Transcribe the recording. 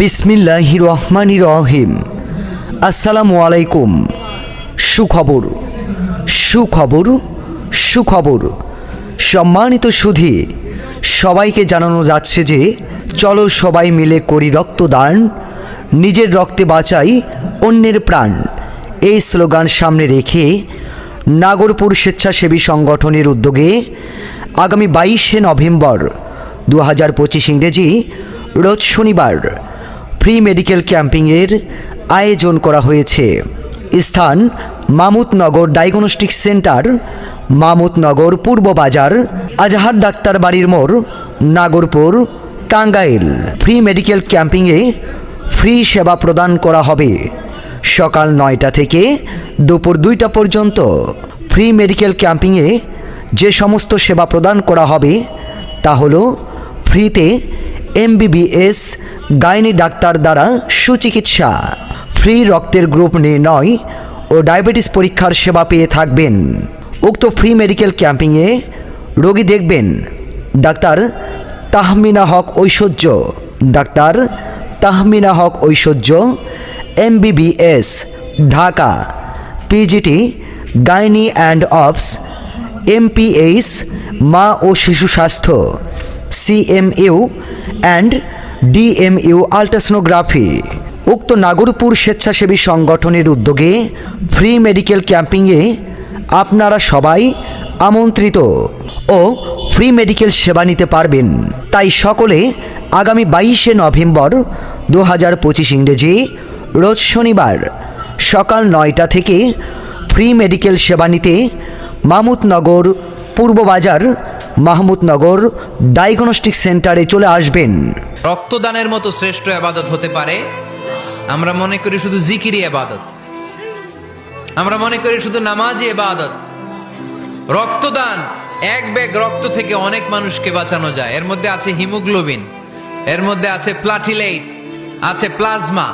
বিসমিল্লাহ রহমানি রহিম আসসালামু আলাইকুম সুখবর সুখবর সুখবর। সম্মানিত সুধী, সবাইকে জানানো যাচ্ছে যে, চলো সবাই মিলে করি রক্তদান, নিজের রক্তে বাঁচাই অন্যের প্রাণ। এই স্লোগান সামনে রেখে নাগরপুর স্বেচ্ছাসেবী সংগঠনের উদ্যোগে আগামী বাইশে নভেম্বর দু হাজার পঁচিশ ইংরেজি রোজ শনিবার ফ্রি মেডিকেল ক্যাম্পিংয়ের আয়োজন করা হয়েছে। স্থান মামুতনগর ডায়াগনস্টিক সেন্টার, মামুতনগর পূর্ব বাজার, আজহার ডাক্তার বাড়ির মোড়, নাগরপুর, টাঙ্গাইল। ফ্রি মেডিকেল ক্যাম্পিংয়ে ফ্রি সেবা প্রদান করা হবে। সকাল নয়টা থেকে দুপুর দুইটা পর্যন্ত ফ্রি মেডিকেল ক্যাম্পিংয়ে যে সমস্ত সেবা প্রদান করা হবে, তা হলো ফ্রিতে এমবিবিএস গাইনি ডাক্তার দ্বারা সুচিকিৎসা। ফ্রি রক্তের গ্রুপ নির্ণয় ও ডায়াবেটিস পরীক্ষার সেবা পেয়ে থাকবেন। উক্ত ফ্রি মেডিকেল ক্যাম্পিংয়ে রোগী দেখবেন doctor Tahmina Haque Aishwarya. Doctor Tahmina Haque Aishwarya MBBS Dhaka PGT gynae and obs MPH মা ও শিশু স্বাস্থ্য সিএমইউ অ্যান্ড ডিএমইউ আলট্রাসোনোগ্রাফি উক্ত নাগরপুর স্বেচ্ছাসেবী সংগঠনের উদ্যোগে ফ্রি মেডিকেল ক্যাম্পিংয়ে আপনারা সবাই আমন্ত্রিত ও ফ্রি মেডিকেল সেবা নিতে পারবেন। তাই সকলে আগামী বাইশে নভেম্বর দু হাজার পঁচিশ ইংরেজি রোজ শনিবার সকাল নয়টা থেকে ফ্রি মেডিকেল সেবা নিতে মামুতনগর পূর্ব বাজার মাহমুদনগর ডায়াগনস্টিক সেন্টারে চলে আসবেন। রক্তদানের মতো শ্রেষ্ঠ আবাদত হতে পারে। আমরা মনে করি শুধু জিকিরি আবাদত। আমরা মনে করি শুধু নামাজি আবাদত। রক্তদান, এক ব্যাগ রক্ত থেকে অনেক মানুষকে বাঁচানো যায়। এর মধ্যে আছে হিমোগ্লোবিন, এর মধ্যে আছে প্লাটিলেট আছে প্লাজমা।